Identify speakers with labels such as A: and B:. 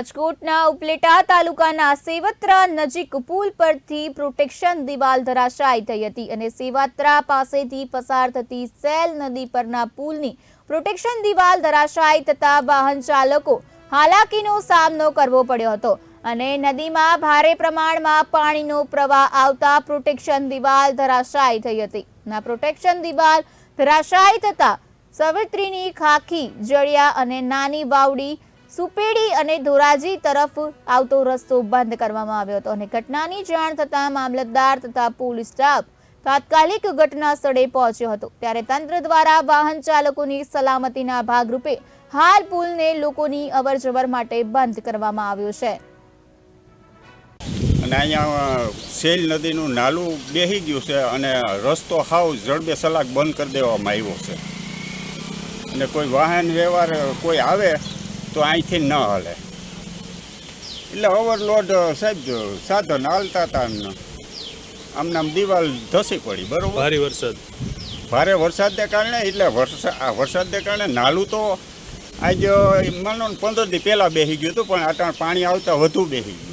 A: રાજકોટના ઉપલેટા તાલુકાના સેવત્રા નજીક પુલ પરથી પ્રોટેક્શન દિવાલ ધરાશાયી થઈ હતી અને સેવાત્રા પાસેથી પસાર થતી સેલ નદી પરના પુલની પ્રોટેક્શન દિવાલ ધરાશાયી થતા વાહન ચાલકો હાલાકીનો સામનો કરવો પડ્યો હતો અને નદીમાં ભારે પ્રમાણમાં પાણીનો પ્રવાહ આવતા પ્રોટેક્શન દિવાલ ધરાશાયી થઈ હતી. ના પ્રોટેક્શન દિવાલ ધરાશાયી થતા સવિત્રીની ખાખી, જળિયા અને નાની વાવડી સુપેડી અને ધોરાજી તરફ આવતો રસ્તો બંધ કરવામાં આવ્યો હતો અને ઘટનાની જાણ થતાં મામલતદાર તથા પોલીસ સ્ટાફ તાત્કાલિક ઘટના સ્થળે પહોંચ્યો હતો. ત્યારે તંત્ર દ્વારા વાહન ચાલકોની સલામતીના ભાગરૂપે હાલ પુલને લોકોની અવરજવર માટે બંધ કરવામાં આવ્યો છે.
B: અને અહીંયા સેલ નદીનું નાલું બેહી ગયું છે અને રસ્તો હાવ જડબે સલાક બંધ કરી દેવામાં આવ્યો છે. અને કોઈ વાહન વ્યવહાર કોઈ આવે તો અહીંથી ન હાલે. એટલે ઓવરલોડ સાહેબ સાધન હાલતા હતા એમનો. આમને આમ દિવાલ ધસી પડી બરોબર?
C: ભારે વરસાદ.
B: ભારે વરસાદને કારણે એટલે વરસાદ વરસાદને કારણે નાલું તો આજ માનો ને પંદર દી પહેલાં બેસી ગયું હતું પણ આ પાણી આવતા વધુ બેસી ગયું.